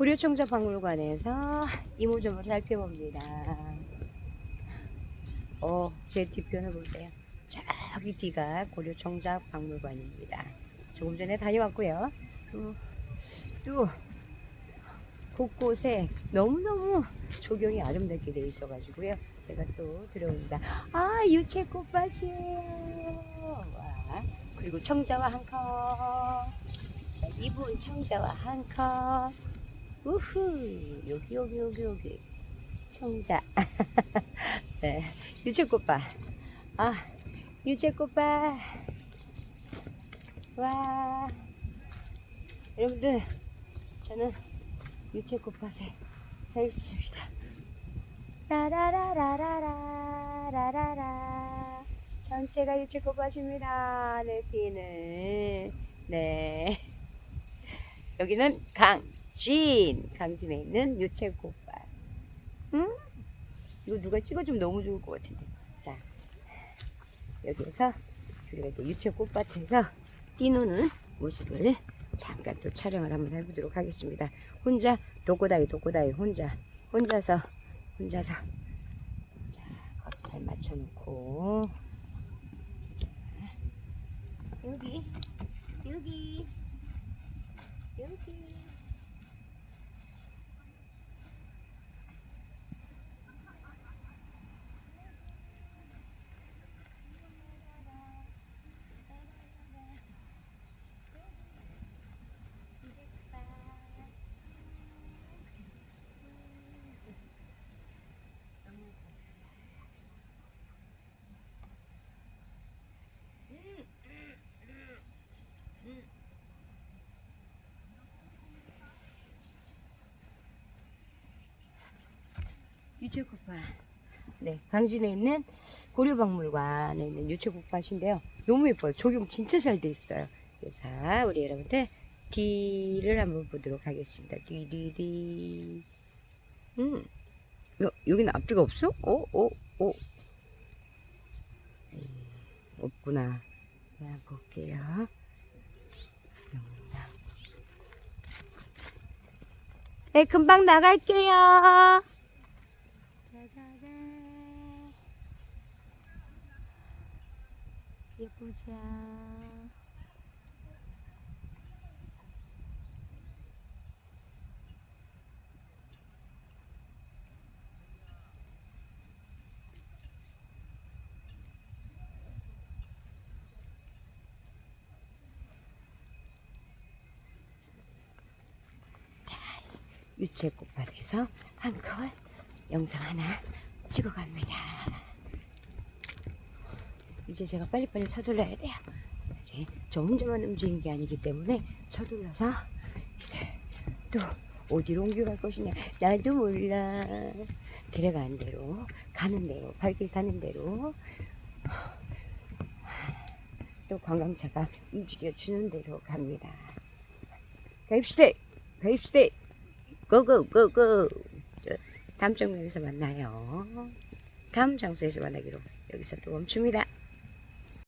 고려청자 박물관에서 이모점을 살펴봅니다. 어, 제 뒤편을 보세요. 저기 뒤가 고려청자 박물관입니다. 조금 전에 다녀왔고요. 또, 또 곳곳에 너무너무 조경이 아름답게 되어 있어가지고요. 제가 또 들어옵니다. 아, 유채꽃밭이에요. 와, 그리고 청자와 한 컵. 자, 이분 청자와 한 컵. 우후, 여기, 여기, 여기, 여기. 청자. 네, 유채꽃밭. 아, 유채꽃밭. 와. 여러분들, 저는 유채꽃밭에 서 있습니다. 라라라라라라라라라. 전체가 유채꽃밭입니다. 내 뒤는. 네. 여기는 강 진. 강진에 있는 유채꽃밭. 응? 이거 누가 찍어주면 너무 좋을 것 같은데. 자. 여기에서 우리가 이제 유채 꽃밭에서 뛰노는 모습을 잠깐 또 촬영을 한번 해보도록 하겠습니다. 혼자 도꼬다이 도꼬다이 혼자 혼자서 혼자서 자 거기 잘 맞춰놓고 여기 여기 여기 유채꽃밭. 네, 강진에 있는 고려박물관에 있는 유채꽃밭인데요. 너무 예뻐요. 조경 진짜 잘 돼 있어요. 그래서 우리 여러분들 뒤를 한번 보도록 하겠습니다. 뒤뒤뒤. 음, 여, 여기는 앞뒤가 없어? 어, 어, 어. 음, 없구나. 자, 볼게요. 네, 금방 나갈게요. 짜자잔. 예쁘자. 유채꽃밭에서 한컷 영상 하나 찍어갑니다. 이제 제가 빨리빨리 서둘러야 돼요. 이제 저 혼자만 움직이는 게 아니기 때문에 서둘러서 이제 또 어디로 옮겨갈 것이냐 나도 몰라. 데려가는 대로 가는 대로 발길 가는 대로 또 관광차가 움직여 주는 대로 갑니다. 가입시다. 가입시다. 고고고고. 다음 장면에서 만나요. 다음 장소에서 만나기로 여기서 또 멈춥니다.